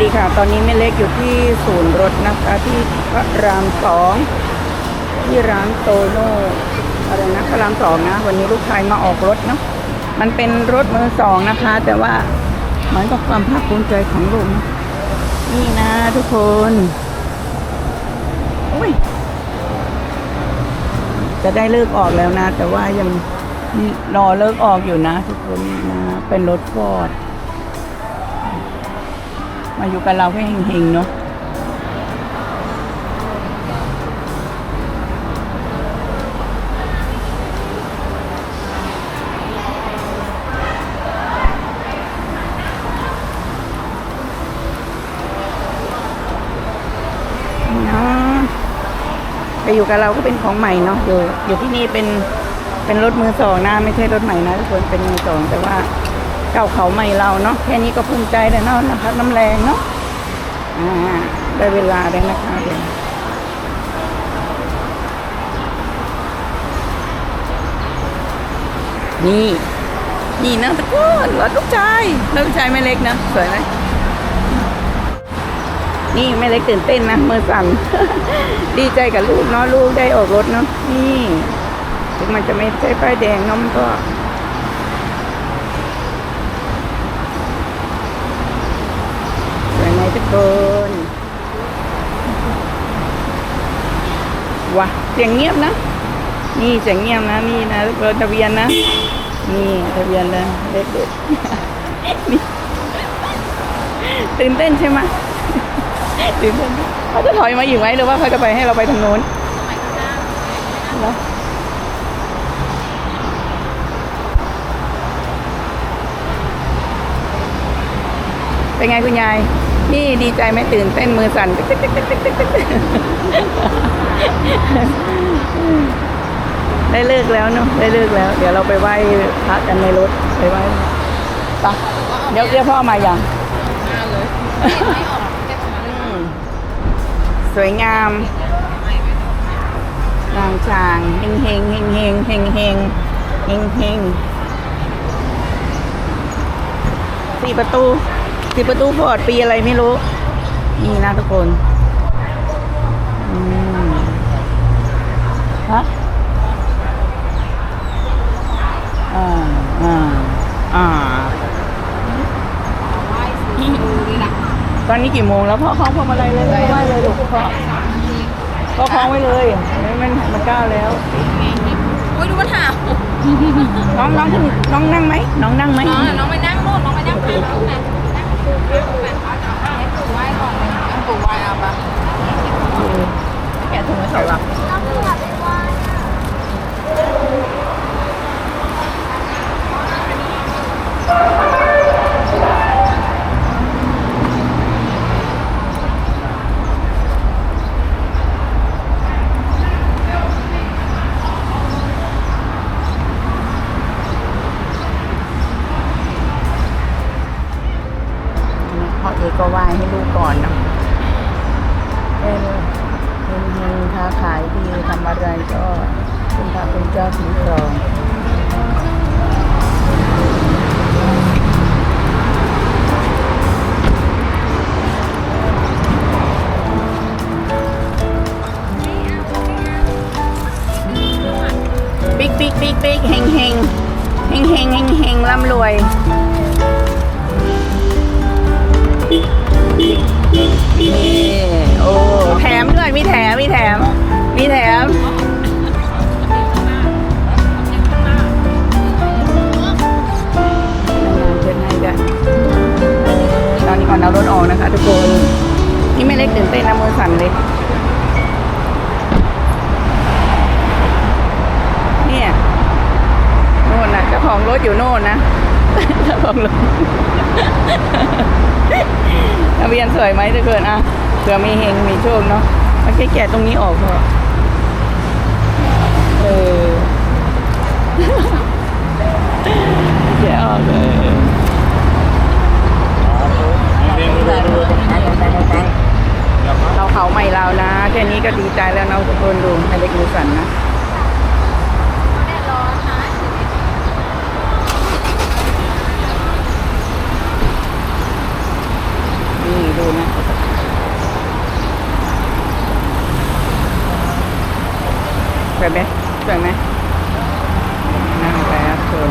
ดีค่ะ ตอนนี้แม่เล็กอยู่ที่ศูนย์รถนะคะที่พระรามสองที่ร้านโตโน่อะไรนะพระรามสองนะ วันนี้ลูกชายมาออกรถเนาะมันเป็นรถมือสองนะคะ แต่ว่าเหมือนกับความภาคภูมิใจของลุงนี่นะทุกคนโอ้ยจะได้เลิกออกแล้วนะ แต่ว่ายังรอเลิกออกอยู่นะ ทุกคนนะเป็นรถฟอร์ด มาอยู่กับเราให้เฮงๆเนาะไปอยู่กับเราก็เป็นของใหม่เนาะอยู่อยู่ที่นี่เป็นเป็นรถมือสองนะไม่ใช่รถใหม่นะทุกคนเป็นมือสองแต่ว่า เก่าเขาใหม่เราเนาะแค่นี้ก็ภูมิใจแล้วเนาะน้ำพักน้ำแรงเนาะอ่าได้เวลาแล้วนะคะเดี๋ยวนี่ นี่นะตะโกนรถลูกชายลูกชายไม่เล็กนะ สวยไหมนี่แม่เล็กตื่นเต้นนะมือสั่นดีใจกับลูกเนาะลูกได้ออกรถเนาะนี่ ถึงมันจะไม่ใช่ป้ายแดงเนาะมันก็ สวยไหมทุกคนว้าเสียงเงียบนะ นี่เสียงเงียบนะ นี่นะรถทะเบียนนะ นี่ทะเบียนนะเด็ดเด็ดนี่ตื่นเต้นใช่ไหมตื่นเต้นเขาจะถอยมาอยู่ไหมหรือว่าเขาจะไปให้เราไปทางโน้นเหรอเป็นไงคุณยาย นี่ดีใจไหมตื่นเต้นมือสั่นได้เลิกแล้วเนาะได้เลิกแล้ว เดี๋ยวเราไปไหว้พระกันในรถไปไหว้ไปะเดี๋ยวเรียกพ่อมาอย่างสวยงามนางช้างเฮงเฮงเฮงเฮงเฮงเฮงเฮงเฮงสี่ประตู สี่ประตูฟอร์ดปีอะไรไม่รู้ นี่นะทุกคนอืมฮะอ่าอ่าอ่าตอนนี้กี่โมงแล้วพ่อคล้องพวงมาลัยเลยไม่ไหวเลยลูกพ่อพ่อคล้องไว้เลยไม่มันมันก้าวแล้วอุ้ยดูมันหาวน้องน้องขึ้นน้องนั่งไหมน้องนั่งไหมน้องน้องไปนั่งโน่นน้องไปนั่งข้างน้องนะ ถุงวายเอาปะแกะถุงไม่สองหลังรออะ เฮงเฮงเฮงเฮงเฮงเฮงร่ำรวย นี่โอ้แถมด้วยมีแถมมีแถม มีแถมเชิญให้กันตอนนี้ก่อนเอารถออกนะคะทุกคน นี่ไม่เล็กตื่นเต้นนะมือสั่นเลยโน่นนะเจ้าของร ถอยู่โน่นนะเจ้าของรถทะเบียนสวยไหมทุกคนอะเผื่อมีเฮงมีโชคเนาะมันแค่แกะตรงนี้ออกพอเออแกะออกเลยเราเขาใหม่เรานะ แค่นี้ก็ดีใจแล้วเนาะทุกคนดูให้เล็กมือสั่นนะ นี่ดู วยไหมสวยไหมนั่งแล้วคน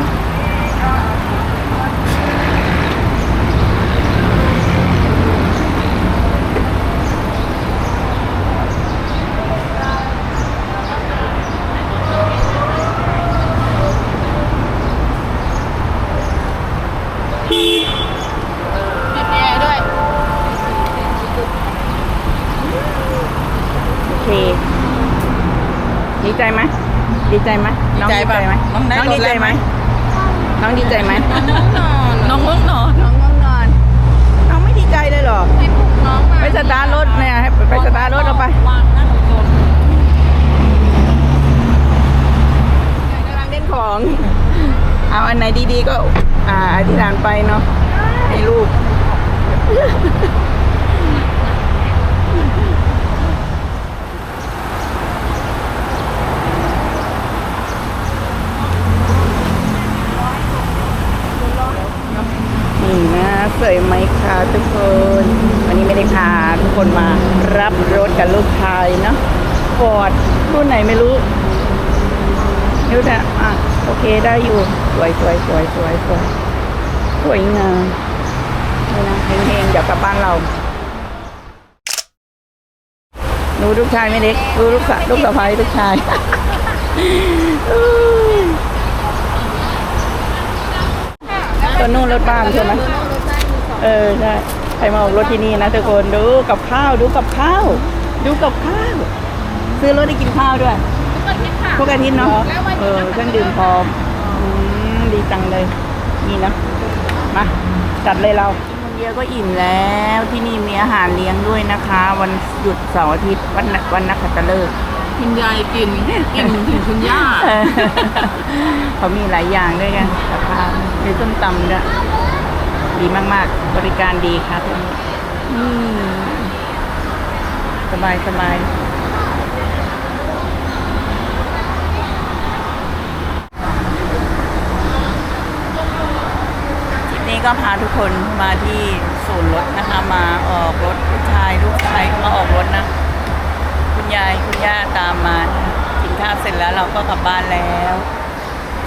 ติดแอร์ด้วย โอเค ดีใจไหมดีใจไหมน้องดีใจไหมน้องได้น้องรดีถใจแล้วไหมน้องดีใจไหมน้องง่วงนอนน้องง่วงนอน น้องไม่ดีใจเลยเหรอให้ปลุกน้องมาไปสตาร์ทรถเนี่ยให้ไปสตาร์ทรถเอาไปวางหน้าของโจรกำลังเล่นของ เอาอันไหนดีๆก็ อ่าอธิษฐานไปเนาะให้ลูก นี่นะ สวยไหมคะทุกคน วันนี้ไม่ได้พาทุกคนมารับรถกับลูกชายเนาะฟอร์ดรุ่นไหนไม่รู้ไม่รู้แต่อะโอเคได้อยู่สวยสวยสวยสวยสวยสวยงามนี่นะเฮงๆเดี๋ยวกลับบ้านเราดูลูกชายไม่เล็กดูลูกสะลูกสะพ้ายลูกชายอุ้ยตัวนู่นรถบ้านใช่ไหม เออใช่ใครมาออกรถที่นี่นะทุกคนดูกับข้าวดูกับข้าวดูกับข้าวซื้อรถได้กินข้าวด้วยทุกอาทิตย์ค่ะทุกอาทิตย์เนาะแล้ววันหยุดเออเครื่องดื่มพร้อมอืมดีจังเลยนี่นะมาจัดเลยเราคนเดียวก็อิ่มแล้วที่นี่มีอาหารเลี้ยงด้วยนะคะ วันหยุดเสาร์อาทิตย์วันนักวันนักขัตฤกษ์คุณยายกินกินถึงคุณย่าเออเขามีหลายอย่างด้วยกันกับข้าวมีส้มตำด้วย ดีมาก ๆ บริการดีค่ะทุกคนอืมสบายสบายทริปนี้ก็พาทุกคนมาที่ศูนย์รถนะคะ มาออกรถลูกชายลูกชายก็มาออกรถนะ คุณยายคุณย่าตามมากินข้าวเสร็จแล้วเราก็กลับบ้านแล้ว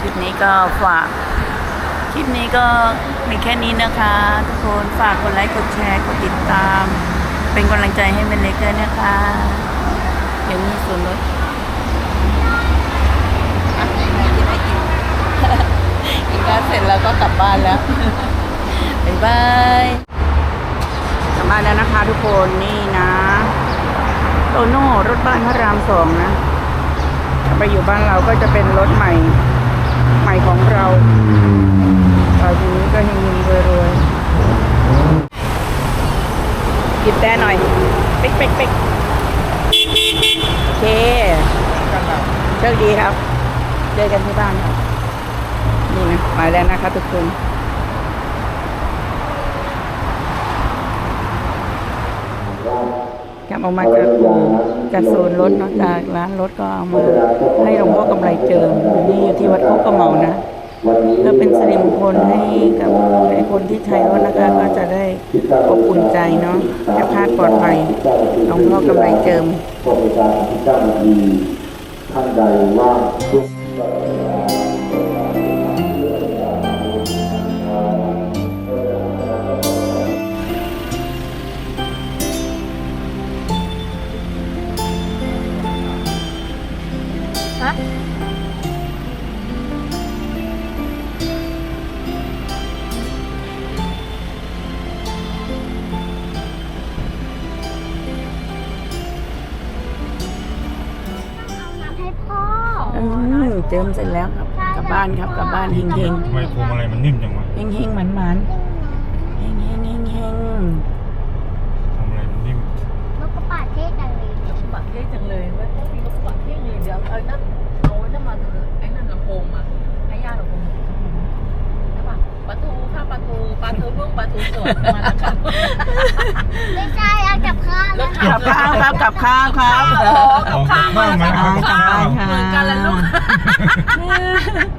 คลิปนี้ก็ฝาก คลิปนี้ก็มีแค่นี้นะคะ ทุกคนฝากกดไลค์กดแชร์กดติดตาม เป็นกำลังใจให้เมนเล็กด้วยนะคะ เดี๋ยวมีส่วนลดอะกินให้กินให้กินกินข้าวเสร็จแล้วก็กลับบ้านแล้วบ๊ายบายกลับบ้านแล้วนะคะทุกคนนี่นะโตโน่รถบ้านพระรามสองนะถ้าไปอยู่บ้านเราก็จะเป็นรถใหม่ใหม่ของเราตอนนี้ก็เฮงๆรวยๆหยิบแต่หน่อย เป๊กเป๊กเป๊กโอเค โชคดีครับ เจอกันที่บ้านครับ นี่นะมาแล้วนะคะทุกคนกลับออกมาจากจากโซนรถเนาะจากร้านรถก็เอามาให้หลวงพ่อกำไรเจิมนี่อยู่ที่วัดโคกกระเหมานะเพื่อเป็นสิริมงคลให้กับในคนที่ใช้รถนะคะ ก็จะได้อบอุ่นใจเนาะแค่พลาดปลอดภัยหลวงพ่อกำไรเจิมบริการ ท่านใดว่าทุกข์สน เจิมเสร็จแล้วครับกลับบ้านครับกลับบ้านเฮงเฮงทำไมพวงมาลัยมันนิ่มจังวะเฮงเฮงๆหมันหมันๆเฮงเฮงเฮงเฮงพวงมาลัยมันนิ่มนกกระป่าเท่จังเลยรถกระบะเท่จังเลยเว้ยต้องมีรถกระบะเท่เลยเดี๋ยวเอานั่นเอาไอ้นั่นมาไอ้นั่นลำโพงมาให้ย่าลำโพงใช่ปะปลาทูข้าวปลาทูปลาทูนุ่มปลาทูสดมาแล้วกันไม่ใช่ กับข้าวครับกับข้าวครับกับข้าวมาแล้วอ๋อกับกลับข้าวบ้านค่ะเหมือนกันแล้วลูก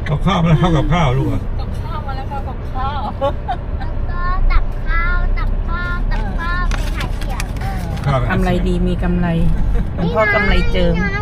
กับข้าวมันเข้ากับข้าวลูกอะกับข้าวมาแล้วก็กับข้าวแล้วก็ตับข้าวตับข้าวตับข้าวไปขายเขียงข้าวกำไรดีมีกำไรหลวงพ่อกำไรเจิมนี่ไง